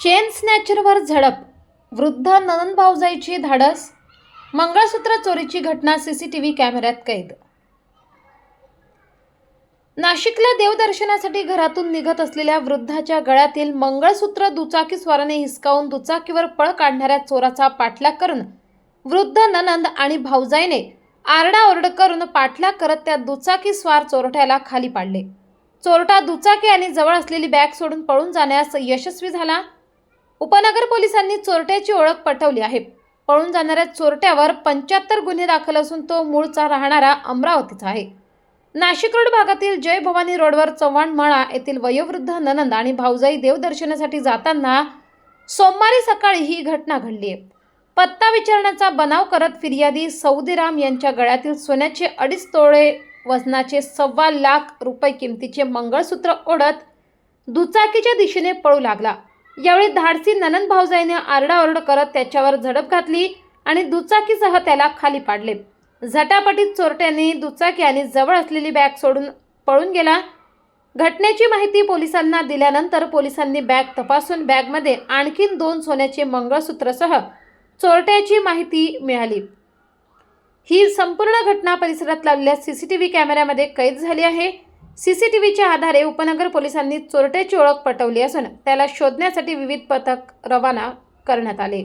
Chain स्नॅचरवर झडप. वृद्ध ननंद भाऊजाईची धाडस. मंगळसूत्र चोरीची घटना सीसीटीव्ही कॅमेऱ्यात कैद. नाशिकला देवदर्शनासाठी घरातून निघत असलेल्या वृद्धाच्या गळ्यातील मंगळसूत्र दुचाकीस्वाराने हिसकावून दुचाकीवर पळ काढणाऱ्या चोराचा पाठलाग करून वृद्ध ननंद आणि भाऊजाईने आरडाओरड करून पाठलाग करत त्या दुचाकीस्वार चोरट्याला खाली पाडले. चोरटा दुचाकी आणि जवळ असलेली बॅग सोडून पळून जाण्यास यशस्वी झाला. उपनगर पोलिसांनी चोरट्याची ओळख पटवली आहे. पळून जाणाऱ्या चोरट्यावर पंच्याहत्तर गुन्हे दाखल असून तो मूळचा राहणारा अमरावतीचा आहे. नाशिक रोड भागातील जय भवानी रोडवर चव्हाण मळा येथील वयोवृद्ध ननंद आणि भाऊजाई देवदर्शनासाठी जाताना सोमवारी सकाळी ही घटना घडली आहे. पत्ता विचारण्याचा बनाव करत फिर्यादी सौदीराम यांच्या गळ्यातील सोन्याचे अडीच तोळे वजनाचे सव्वा लाख रुपये किमतीचे मंगळसूत्र ओढत दुचाकीच्या दिशेने पळू लागला. यावेळी धाडसी ननंद भाऊजाईने आरडाओरड करत त्याच्यावर झडप घातली आणि दुचाकीसह त्याला खाली पाडले. झटापटीत चोरट्याने दुचाकी आणि जवळ असलेली बॅग सोडून पळून गेला. घटनेची माहिती पोलिसांना दिल्यानंतर पोलिसांनी बॅग तपासून बॅगमध्ये आणखीन दोन सोन्याचे मंगळसूत्रसह चोरट्याची माहिती मिळाली. ही संपूर्ण घटना परिसरात लावलेल्या सीसीटीव्ही कॅमेऱ्यामध्ये कैद झाली आहे. सीसीटीव्हीच्या आधारे उपनगर पोलिसांनी चोरट्याची ओळख पटवली असून त्याला शोधण्यासाठी विविध पथक रवाना करण्यात आले.